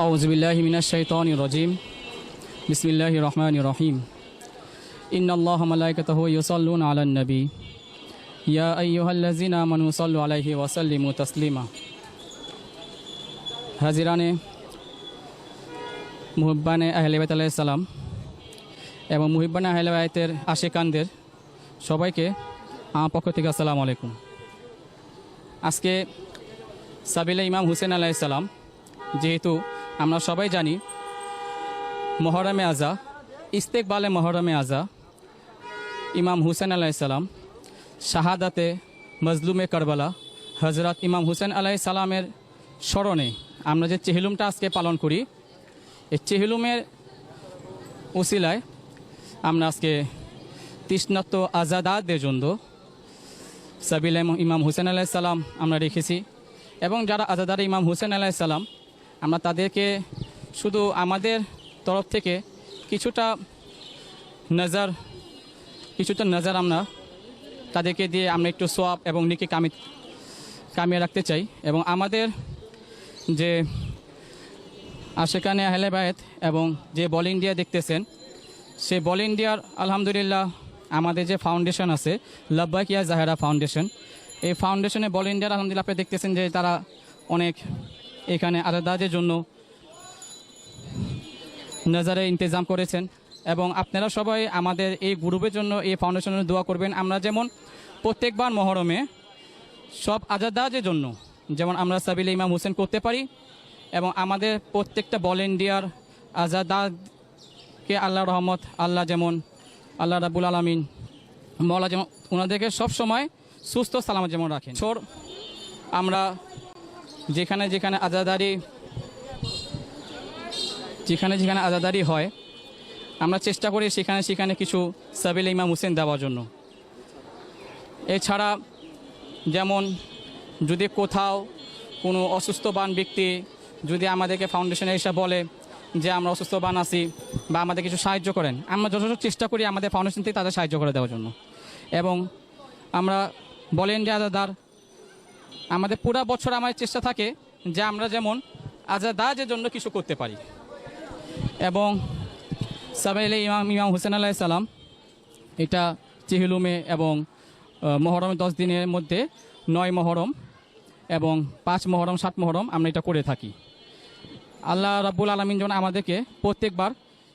আউজবিল্লাহ মিনাশাইতন রজিম বিসমিল্লাহ রহমান রহিম ইন আল্লাহ মালাইকাতহ ইউসল্লুন আলান নবী ইয়া আইয়ুহাল্লাজিনা মানু সাল্লু আলাইহি ওয়াসাল্লিমু তাসলিমা হাজিরানে মুহিব্বানে আহলেবাইত আলাইসালাম এবং মুহিব্বানে আহলেবাইতের আশেকানদের সবাইকে আমার পক্ষ থেকে আসসালামু আলাইকুম। আজকে সাবিলা ইমাম হুসেন আলাইসালাম যেহেতু আমরা সবাই জানি, মহরমে আজা ইস্তেকবালে মহরমে আজা ইমাম হুসেন আলাইসালাম শাহাদাতে মজলুমে কারবালা হজরত ইমাম হুসেন আলাই সালামের স্মরণে আমরা যে চেহলুমটা আজকে পালন করি, এই চেহলুমের উসিলায় আমরা আজকে তৃষ্ণাত্ম আজাদাদের জন্য সাবিল ইমাম হুসেন আলাই সালাম আমরা রেখেছি এবং যারা আজাদার ইমাম হুসেন আলাই সালাম আমরা তাদেরকে শুধু আমাদের তরফ থেকে কিছুটা নজর কিছুটা নজর আমরা তাদেরকে দিয়ে আমরা একটু সোয়াব এবং নিকে কামি, কামিয়ে রাখতে চাই এবং আমাদের যে আশেকানে আহলে বায়েত এবং যে বল ইন্ডিয়া দেখতেছেন সে বল ইন্ডিয়ার আলহামদুলিল্লাহ আমাদের যে ফাউন্ডেশন আছে, লব্বাকিয়া জাহেরা ফাউন্ডেশন, এই ফাউন্ডেশনে বল ইন্ডিয়ার আলহামদুলিল্লাহ, আপনি দেখতেছেন যে তারা অনেক এখানে আলাদাজের জন্য নজরে ইন্তজাম করেছেন এবং আপনারা সবাই আমাদের এই গ্রুপের জন্য এই ফাউন্ডেশনের দোয়া করবেন। আমরা যেমন প্রত্যেকবার মহরমে সব আজাদাজের জন্য যেমন আমরা সাবিল ইমাম হোসেন করতে পারি এবং আমাদের প্রত্যেকটা বল ইন্ডিয়ার আজাদাকে আল্লাহ রহমত, আল্লাহ যেমন, আল্লাহ রাবুল আলমিন, মৌলা যেমন ওনাদেরকে সব সময় সুস্থ সালামত যেমন রাখেন। ছোর আমরা যেখানে যেখানে আজাদারি, যেখানে যেখানে আজাদারি হয়, আমরা চেষ্টা করি সেখানে সেখানে কিছু সাবিল ইমাম হোসেন দেওয়ার জন্য। এছাড়া যেমন যদি কোথাও কোনো অসুস্থবান ব্যক্তি যদি আমাদেরকে ফাউন্ডেশনে এসে বলে যে আমরা অসুস্থবান আছি বা আমাদের কিছু সাহায্য করেন, আমরা যথেষ্ট চেষ্টা করি আমাদের ফাউন্ডেশন থেকে তাদের সাহায্য করে দেওয়ার জন্য। এবং আমরা বলেন যে আজাদার আমাদের পুরা বছর আমার চেষ্টা থাকে যে আমরা যেমন আজাদ আজাদাজের জন্য কিছু করতে পারি। এবং সাবাইলে ইমাম ইমাম হুসেন আলাহ সালাম, এটা চিহিলুমে এবং মহরমের দশ দিনের মধ্যে নয় মহরম এবং পাঁচ মহরম, সাত মহরম আমরা এটা করে থাকি। আল্লাহ রাব্বুল আলমিন যেন আমাদেরকে প্রত্যেকবার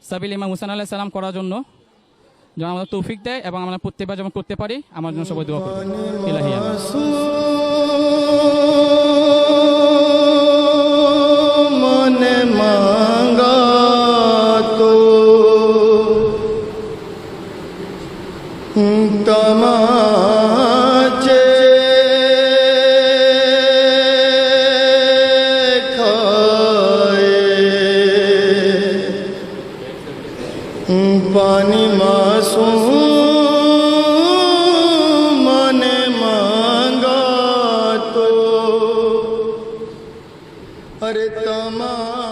সাবিল ইমাম হুসেন আলাহ সালাম করার জন্য যেন আমাদের তৌফিক দেয় এবং আমরা প্রত্যেকবার যেমন করতে পারি, আমার জন্য সবাই দোয়া করবেন ইলাহি আমিন। પાણીમાં શું મને માંગતો અરે તમા